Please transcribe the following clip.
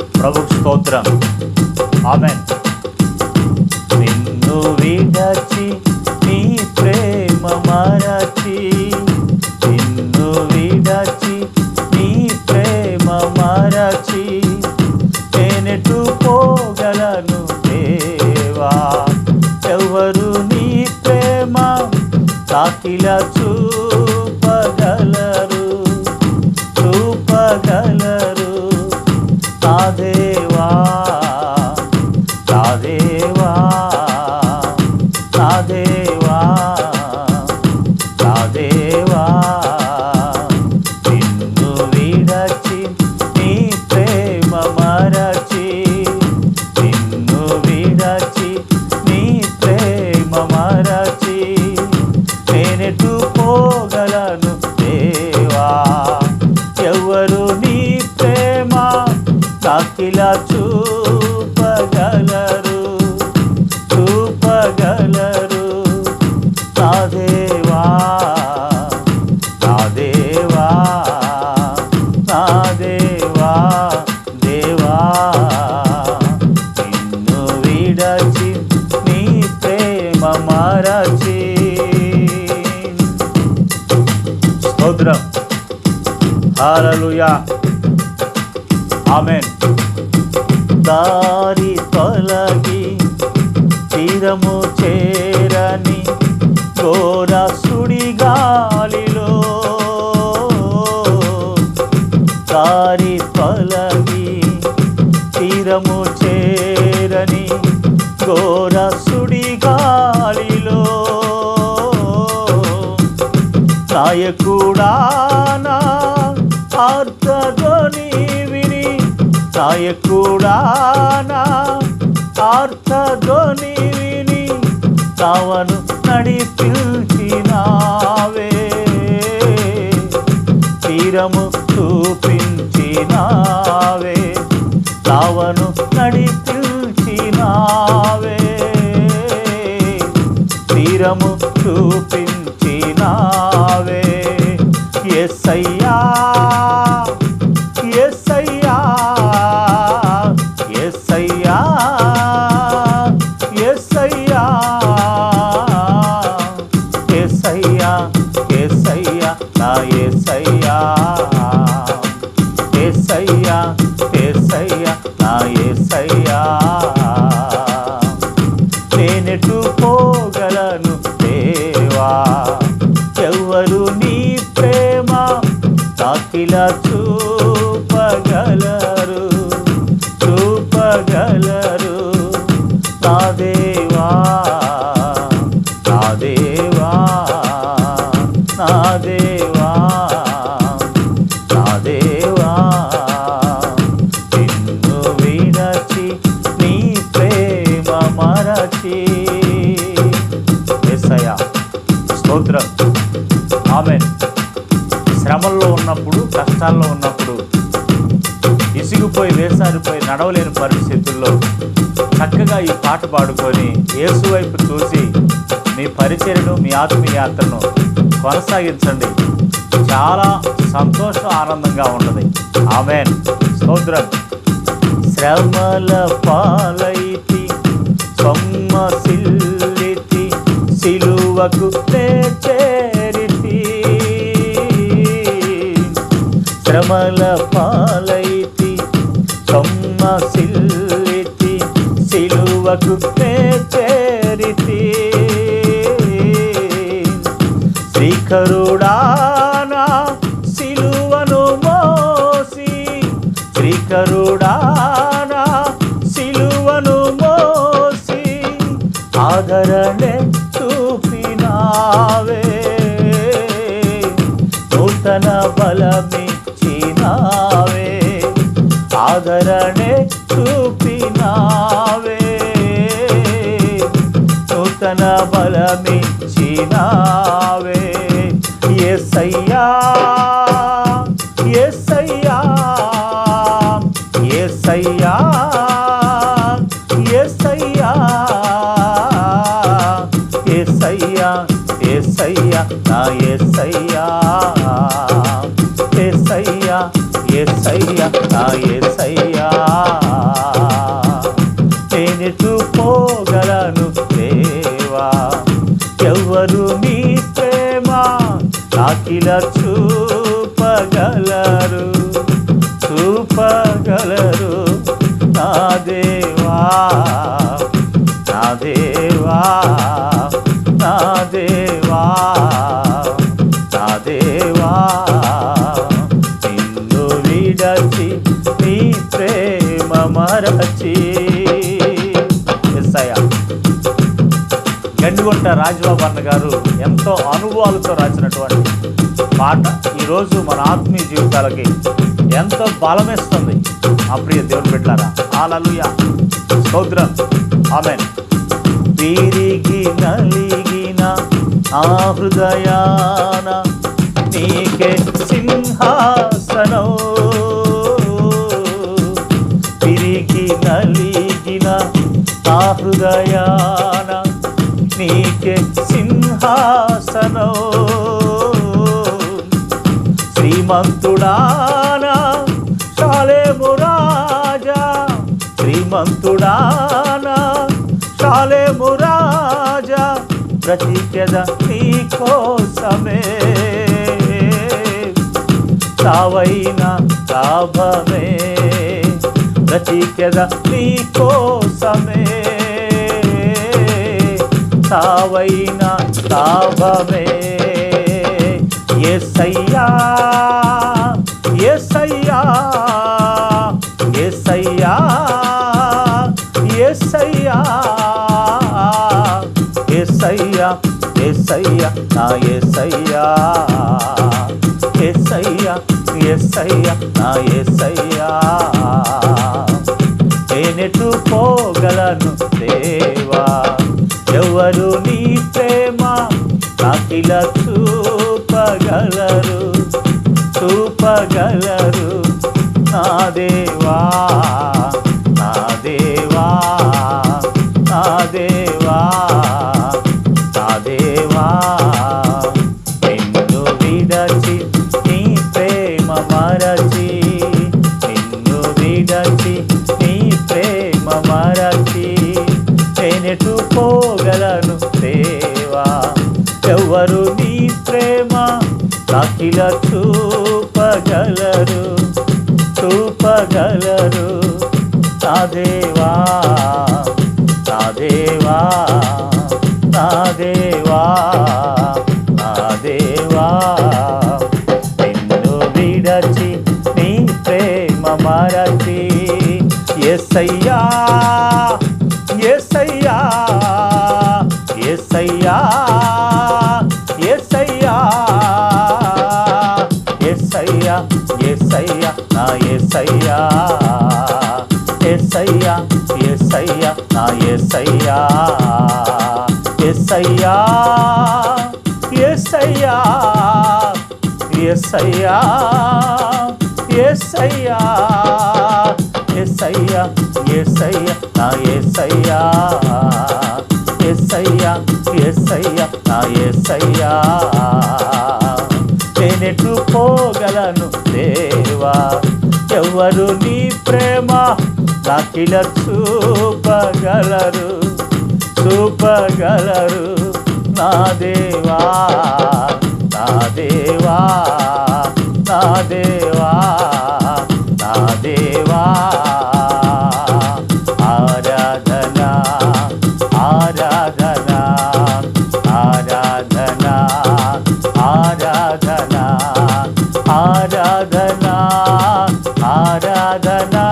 ప్రభు స్తోత్రం. ఆమె నిన్ను విడచి నీ ప్రేమ మరచి నిన్ను విడచి నీ ప్రేమ మరచి నేనెటు పోగలను దేవా? ఎవరు నీ ప్రేమ? తాకిలా చూ నా దేవా నా దేవా నిన్ను విడచి నీ ప్రేమ మరచి నిన్ను విడచి నీ ప్రేమ మరచి నేనెటు పోగలను దేవా. ఎవరు నీ ప్రేమ నాకిలా చూ హాలలుయా ఆమెన్ దారి తొలగి తీరము చేరని ఘోర సుడిగాలిలో దారి తొలగి తీరము చేరని ఘోర సుడిగాలిలో నాయకుడా నాయకుడా అర్థ ఆర్తధ్వని విని తావను నడిపించినావే. తీరము చూపించినావే. తవను నడిపించినావే. తీరము చూపించినావే. ఎస్సయ్యా ఎస్సయ్యా నా ఏసయ్యా ఏసయ్యా ఏసయ్యా నా ఏసయ్యా. నేనెటు పోగలను దేవా ఎవరు నీ ప్రేమ తాకిల చూపగలరు చూపగలరు. నడవలేని పరిస్థితుల్లో చక్కగా ఈ పాట పాడుకొని యేసు వైపు చూసి మీ పరిచయను మీ ఆత్మీయాత్రను కొనసాగించండి. చాలా సంతోషం ఆనందంగా ఉంటుంది. ఆమెన్. స్తోత్రం. శ్రమల పాలైతి సొమ్మసిల్లితి సిలువకు చేరితి శ్రమల పాలై సిలువకు చేరితి. శ్రీకరుడానా సిలువను మోసి శ్రీకరుడానా సిలువను మోసి ఆదరణే చూపినావే. నూతన బలమిచ్చినావే ఆదరణే చూపినావే. నూతన బలమిచ్చినావే. ఎస్సయ్యా ఎస్సయ్యా గండిగొంట దేవా నా దేవా ప్రేమ మరచి. గారు ఎంతో అనుభవాలతో రాసినటువంటి పాట ఈరోజు మన ఆత్మీయ జీవితాలకి ఎంతో బలమేస్తుంది. అప్రియ దేవుని ఆ ఆలలుయ సౌద్రం ఆమెన్. విరిగి నలిగిన ఆ హృదయాన నీకే సింహాసనం. తిరిగి నలిగిన ఆ హృదయాన నీకే సింహాసనం. శ్రీమంతుడానా శాలేము రాజా శ్రీమంతుడానా శాలేము రాజా బ్రతికెద నీ కోసమే. సావైన లాభమే బ్రతికెద నీ కోసమే. సావైన లాభమే. ఎస్సయ్యా ఎస్సయ్యా ఎస్సయ్యా ఎస్సయ్యా ఎస్సయ్యా ఎస్సయ్యా నా ఎస్సయ్యా ఎస్సయ్యా ఎస్సయ్యా నా ఎస్సయ్యా నేనెటు పోగలను దేవా. ఎవరు నీ ప్రేమ నాకిల చూపగలరు? చూపగలరు నా దేవా. నిన్ను విడచి నీ ప్రేమ మరచి నిన్ను విడచి నీ ప్రేమ మరచి నేనెటు పోగలను దేవా. ఎవరు నీ ప్రేమ నాకిల చూపగలరు చూపగలరు? నా దేవా నా దేవా. నా దేవా నా దేవా నిన్ను విడచి నీ ప్రేమ మరచి. ఎస్సయ్యా ఎస్సయ్యా ఎస్సయ్యా ఎస్సయ్యా ఎస్సయ్యా ఎస్సయ్యా నా ఎస్సయ్యా ఎస్సయ్యా ఎస్సయ్యా నా ఎస్సయ్యా ఎస్సయ్యా ఎస్సయ్యా ఎస్సయ్యా ఎస్సయ్యా ఎస్సయ్యా ఎస్సయ్యా నా ఎస్సయ్యా ఎస్సయ్యా ఎస్సయ్యా నా ఎస్సయ్యా నేనెటు పోగలను దేవా ఎవరు నీ ప్రేమ నాకిల చూపగలరు. చూపగలరు. నా దేవా నా దేవా నా దేవా నా దేవా. ఆరాధనా ఆరాధనా ఆరాధనా ఆరాధనా